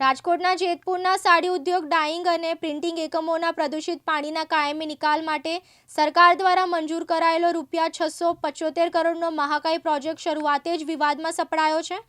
રાજકોટના જેતપુરના સાડી ઉદ્યોગ ડાઈંગ અને પ્રિન્ટિંગ એકમોના પ્રદૂષિત પાણીના કાયમી નિકાલ માટે સરકાર દ્વારા મંજૂર કરાયેલો રૂપિયા છસો પચોતેર કરોડનો મહાકાય પ્રોજેક્ટ શરૂઆતે જ વિવાદમાં સપડાયો છે.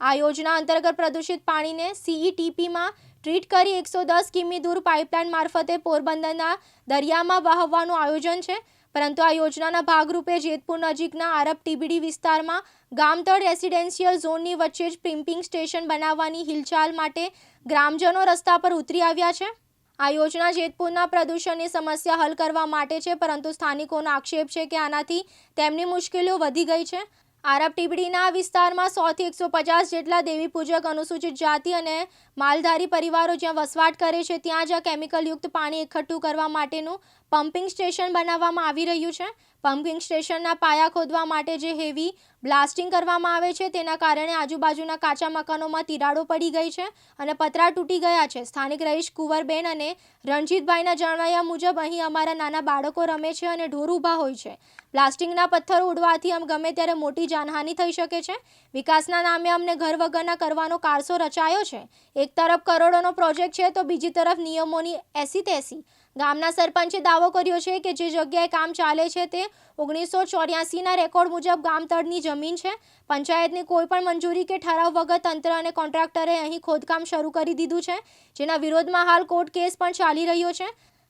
આ યોજના અંતર્ગત પ્રદૂષિત પાણીને સીઈટીપીમાં ટ્રીટ કરી એકસો દસ કિમી દૂર પાઇપલાઇન મારફતે પોરબંદરના દરિયામાં વહાવવાનું આયોજન છે. પરંતુ આ યોજનાના ભાગરૂપે જેતપુર નજીકના આરબ ટીબીડી વિસ્તારમાં ગામતળ રેસિડેન્શિયલ ઝોનની વચ્ચે જ પ્રિમ્પિંગ સ્ટેશન બનાવવાની હિલચાલ માટે ગ્રામજનો રસ્તા પર ઉતરી આવ્યા છે. આ યોજના જેતપુરના પ્રદૂષણની સમસ્યા હલ કરવા માટે છે, પરંતુ સ્થાનિકોનો આક્ષેપ છે કે આનાથી તેમની મુશ્કેલીઓ વધી ગઈ છે. આરબ ટીબડીના વિસ્તારમાં સોથી એકસો પચાસ જેટલા દેવી પૂજક, અનુસૂચિત જાતિ અને માલધારી પરિવારો જ્યાં વસવાટ કરે છે, ત્યાં જ આ કેમિકલયુક્ત પાણી એકઠું કરવા માટેનું પમ્પિંગ સ્ટેશન બનાવવામાં આવી રહ્યું છે. પમ્પિંગ સ્ટેશનના પાયા ખોદવા માટે જે હેવી બ્લાસ્ટિંગ કરવામાં આવે છે, તેના કારણે આજુબાજુના કાચા મકાનોમાં તિરાડો પડી ગઈ છે અને પતરા તૂટી ગયા છે. સ્થાનિક રહીશ કુંવરબેન અને રણજીતભાઈના જણાવ્યા મુજબ અહીં અમારા નાના બાળકો રમે છે અને ઢોર ઊભા હોય છે. પ્લાસ્ટિકના પથ્થરો ઉડવાથી આમ ગમે ત્યારે મોટી જાનહાનિ થઈ શકે છે. વિકાસના નામે અમને ઘર વગરના કરવાનો કારસો રચાયો છે. એક તરફ કરોડોનો પ્રોજેક્ટ છે, તો બીજી તરફ નિયમોની એસી તેસી. ગામના સરપંચે દાવો કર્યો છે કે જે જગ્યાએ કામ ચાલે છે તે ઓગણીસો ચોર્યાસીના રેકોર્ડ મુજબ ગામતળની જમીન છે. પંચાયતની કોઈ પણ મંજૂરી કે ઠરાવ વગર તંત્ર અને કોન્ટ્રાક્ટરે અહીં ખોદકામ શરૂ કરી દીધું છે, જેના વિરોધમાં હાલ કોર્ટ કેસ પણ ચાલી રહ્યો છે.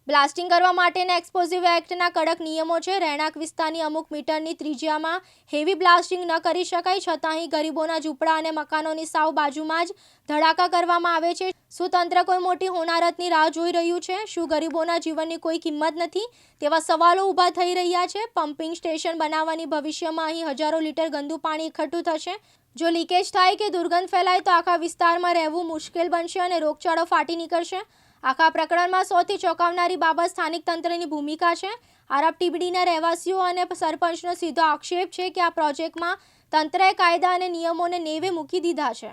બ્લાસ્ટિંગ કરવા માટેના એક્સપોઝિવ એક્ટના કડક નિયમો છે. રહેણાંક વિસ્તારની અમુક મીટરની ત્રિજ્યામાં હેવી બ્લાસ્ટિંગ ન કરી શકાય, છતાં અહીં ગરીબોના ઝૂંપડા અને મકાનોની સાવ બાજુમાં જ ધડાકા કરવામાં આવે છે. શું તંત્ર કોઈ મોટી હોનારતની રાહ જોઈ રહ્યું છે? શું ગરીબોના જીવનની કોઈ કિંમત નથી? તેવા સવાલો ઊભા થઈ રહ્યા છે. પમ્પિંગ સ્ટેશન બનાવવાની ભવિષ્યમાં અહીં હજારો લીટર ગંદુ પાણી એકઠું થશે. જો લીકેજ થાય કે દુર્ગંધ ફેલાય તો આખા વિસ્તારમાં રહેવું મુશ્કેલ બનશે અને રોગચાળો ફાટી નીકળશે. આખા પ્રકરણમાં સૌથી ચોંકાવનારી બાબત સ્થાનિક તંત્રની ભૂમિકા છે. આરબ ટીબડીના રહેવાસીઓ અને સરપંચનો સીધો આક્ષેપ છે કે આ પ્રોજેક્ટમાં તંત્રએ કાયદા અને નિયમોને નેવે મૂકી દીધા છે.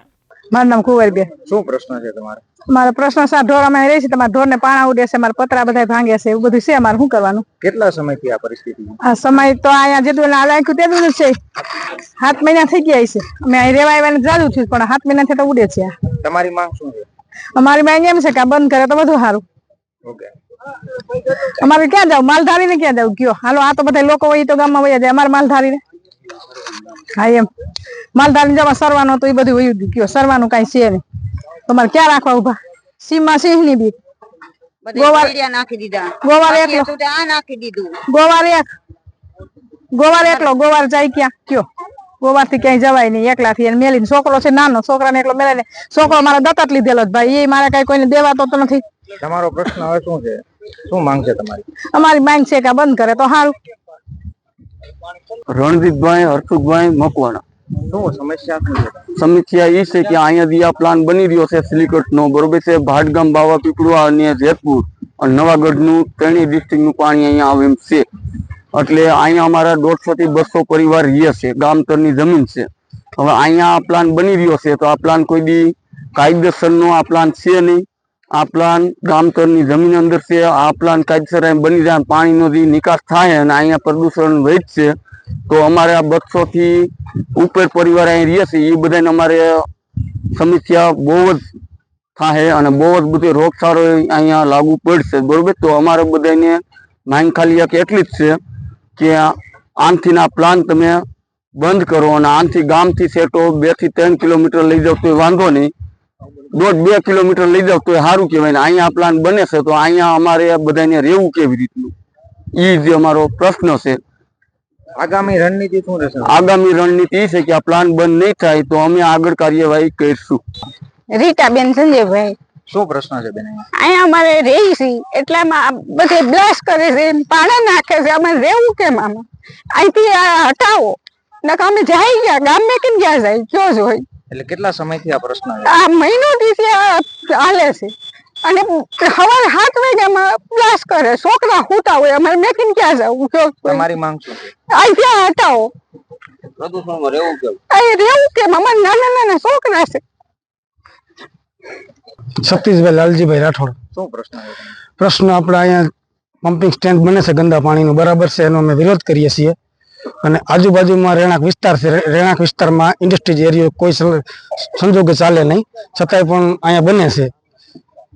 મારું નામ કુંવરબે શું પ્રશ્ન છે તમારો? મારો પ્રશ્ન સા ઢોર અમે રહે છે તમારા ઢોર ને પાણા ઉડે છે મારા પતરા બધા ભાંગે છે એવું બધું છે અમારે. શું કરવાનું? કેટલા સમયથી આ પરિસ્થિતિ? આ સમય તો અહીંયા જેટલું ના રાખ્યું તેટલું છે. સાત મહિના થઈ ગયા છે. અમે અહીં રેવા આવ્યા જાજુ થયું પણ સાત મહિના થી તો ઉડે છે તમારી માંગ શું છે? અમારી બેન એમ છે કે બંધ કરે તો બધું સારું. અમારે ક્યાં જાવ માલધારી ને ક્યાં જાવ કયો. હાલો આ તો બધા લોકો હોય તો ગામમાં વયા જાય. અમારે માલધારી ને હા એમ. માલધારી જવા સરવાનો તો એ બધું વયું કયો સરવાનું કઈ છે નહીં. તમારે ક્યાં રાખવા ઊભા સીમમાં સિંહની બીક ગોવાર એકલો. ગોવાર જાય ક્યાં? કયો. ગોવારથી ક્યાંય જવાય નહીં. એકલા થી મેલીને છોકરો છે નાનો છોકરાને એકલો મેલે છોકરો મારા દત્તક લીધેલો ભાઈ. એ મારે કઈ કોઈને દેવાતો તો નથી. તમારો પ્રશ્ન હવે શું છે? શું માંગ છે તમારી? અમારી માંગ છે કે બંધ કરે તો સારું. રણજીતભાઈ હર્ષુભાઈ મકવાણા. શું સમસ્યા શું છે? સમસ્યા એ છે કે અહીંયાથી આ પ્લાન બની રહ્યો છે સિલિકટ નો બરોબર છે? ભાટગામ બાવા પીપળુઆ અને જેતપુર અને નવાગઢનું ત્રણેય ડિસ્ટ્રિક્ટનું પાણી અહીંયા આવે એમ છે. એટલે અહીંયા અમારા દોઢસોથી બસો પરિવાર રહે છે, ગામતરની જમીન છે. હવે અહીંયા આ પ્લાન બની રહ્યો છે, તો આ પ્લાન કોઈ બી કાયદેસરનો આ પ્લાન છે નહીં. આ પ્લાન ગામતરની જમીન અંદર છે, આ પ્લાન કાયદેસર બની જાય પાણીનો જે નિકાસ થાય અને અહીંયા પ્રદૂષણ છે તો અમારે આ બસોથી ઉપર પરિવાર અહીં રહે છે, એ બધાને અમારે સમસ્યા બહુ જ થાય અને બહુ જ બધી રોગચાળો અહીંયા લાગુ પડશે, બરોબર? તો અમારે બધાને માંગ ખાલી એક એટલી જ છે કે આનથી ના પ્લાન તમે બંધ કરો અને આનથી ગામથી સેટો બેથી ત્રણ કિલોમીટર લઈ જાવ તો વાંધો નહીં. દોઢ બે કિલોમીટર લઈ જાવ તો સારું કહેવાય. ને અહીંયા પ્લાન બને છે તો અહીંયા અમારે બધાને રહેવું કેવી રીતનું? એ જે અમારો પ્રશ્ન છે. આગામી રણનીતિ શું રહેશે? આગામી રણનીતિ છે કે આ પ્લાન બંધ નહીં થાય તો અમે આગળ કાર્યવાહી કરીશું. રીટાબેન સંજયભાઈ. શું પ્રશ્ન છે બેન અહીંયા? અમારે રહી છે. એટલામાં બધે બ્લાસ કરે છે પાણી નાખે છે. અમે રહેવું કેમ આમાં? અહીંથી હટાવો. નકા અમે જાય ગયા. ગામે કેમ ગયા જાય? કયો જ હોય એટલે કેટલા સમયથી આ પ્રશ્ન આ મહિનો થી હાલે છે. અને સવારે સાત વાગ્યામાં બ્લાસ કરે. છોકરા હુતા હોય. અમારે મેકિન ક્યાં જવું કયો તમારી માંગ શું અહીંથી હટાવો. પ્રદૂષણમાં રહેવું અહીં રહેવું કેમ? અમારે નાના નાના છોકરા છે. સતીશભાઈ લાલજીભાઈ રાઠોડ. શું પ્રશ્ન પ્રશ્ન આપણે અહીંયા પમ્પિંગ સ્ટેન્ડ બને છે ગંદા પાણીનું. બરાબર છે એનો અમે વિરોધ કરીએ છીએ. અને આજુબાજુમાં રહેણાંક વિસ્તાર છે. રહેણાંક વિસ્તારમાં ઇન્ડસ્ટ્રીઝ એરિયો કોઈ સંજોગે ચાલે નહીં. છતાંય પણ અહીંયા બને છે.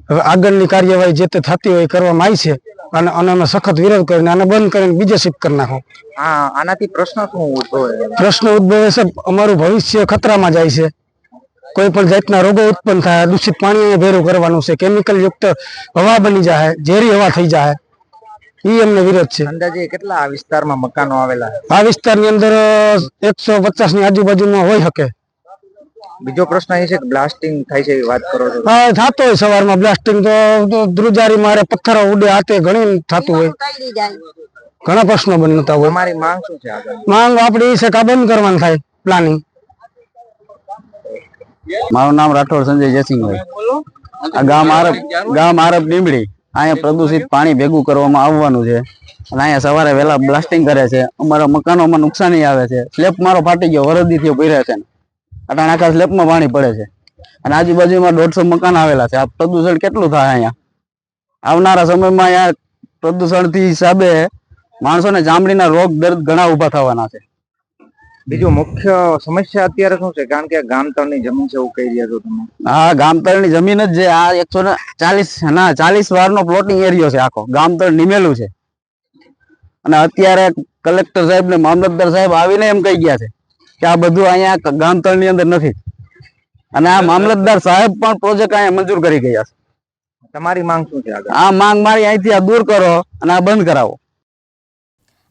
હવે આગળની કાર્યવાહી જે તે થતી હોય એ કરવામાં આવી છે. અને અમે સખત વિરોધ કરીને આને બંધ કરીને બીજે શિફ્ટ કરી નાખો. આનાથી પ્રશ્ન શું ઉદ્ભવે? પ્રશ્ન ઉદ્ભવે છે અમારું ભવિષ્ય ખતરામાં જાય છે. કોઈ પણ જાતના રોગો ઉત્પન્ન થાય દૂષિત પાણી ભેરું કરવાનું છે કેમિકલ યુક્ત હવા બની જાય ઝેરી હવા થઈ જાય એ અમને વિરોધ છે. અંદાજે કેટલા આ વિસ્તારમાં મકાનો આવેલા આ વિસ્તારની અંદર એકસો પચાસની આજુબાજુમાં હોય શકે. બીજો પ્રશ્ન એ છે કે બ્લાસ્ટિંગ થાય છે એવી વાત કરો છો? હા થતો હોય સવારમાં બ્લાસ્ટિંગ તો ધ્રુજારી મારે પથ્થરો ઉડે હાથે ઘણી થતું હોય. ઘણા પ્રશ્નો બનતા હોય. મારી માંગ શું છે આગળ માંગ આપણી એ છે કે કરવાનું થાય પ્લાનિંગ મારું નામ રાઠોડ સંજય જયસિંહભાઈ આ ગામ આરબ ગામ આરબ લીમડી અહીંયા પ્રદૂષિત પાણી ભેગું કરવામાં આવવાનું છે. અને અહીંયા સવારે વહેલા બ્લાસ્ટિંગ કરે છે. અમારા મકાનોમાં નુકસાની આવે છે. સ્લેબ મારો ફાટી ગયો વરદી થયો ભર્યા છે. અટાણે આખા સ્લેબમાં પાણી પડે છે. અને આજુબાજુમાં દોઢસો મકાન આવેલા છે. આ પ્રદૂષણ કેટલું થાય અહીંયા? આવનારા સમયમાં અહીંયા પ્રદૂષણથી હિસાબે માણસોને ચામડીના રોગ દર્દ ઘણા ઊભા થવાના છે. બીજું મુખ્ય સમસ્યા અત્યારે શું છે? કારણ કે ગામ તળની જમીન છે એવું કહી રહ્યા છો તમે. હા ગામતળની જમીન જ છે. આ એકસો ને ચાલીસ ના ચાલીસ વાર નો પ્લોટિંગ એરિયો છે આખો. ગામતળ નિમેલું છે. અને અત્યારે કલેક્ટર સાહેબ ને મામલતદાર સાહેબ આવીને એમ કહી ગયા છે કે આ બધું અહીંયા ગામતળની અંદર નથી. અને આ મામલતદાર સાહેબ પણ પ્રોજેક્ટ અહીંયા મંજૂર કરી ગયા છે. તમારી માંગ શું છે આ માંગ મારી અહીંથી આ દૂર કરો અને આ બંધ કરાવો.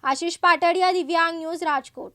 આશીષ પાટડિયા દિવ્યાંગ ન્યૂઝ રાજકોટ.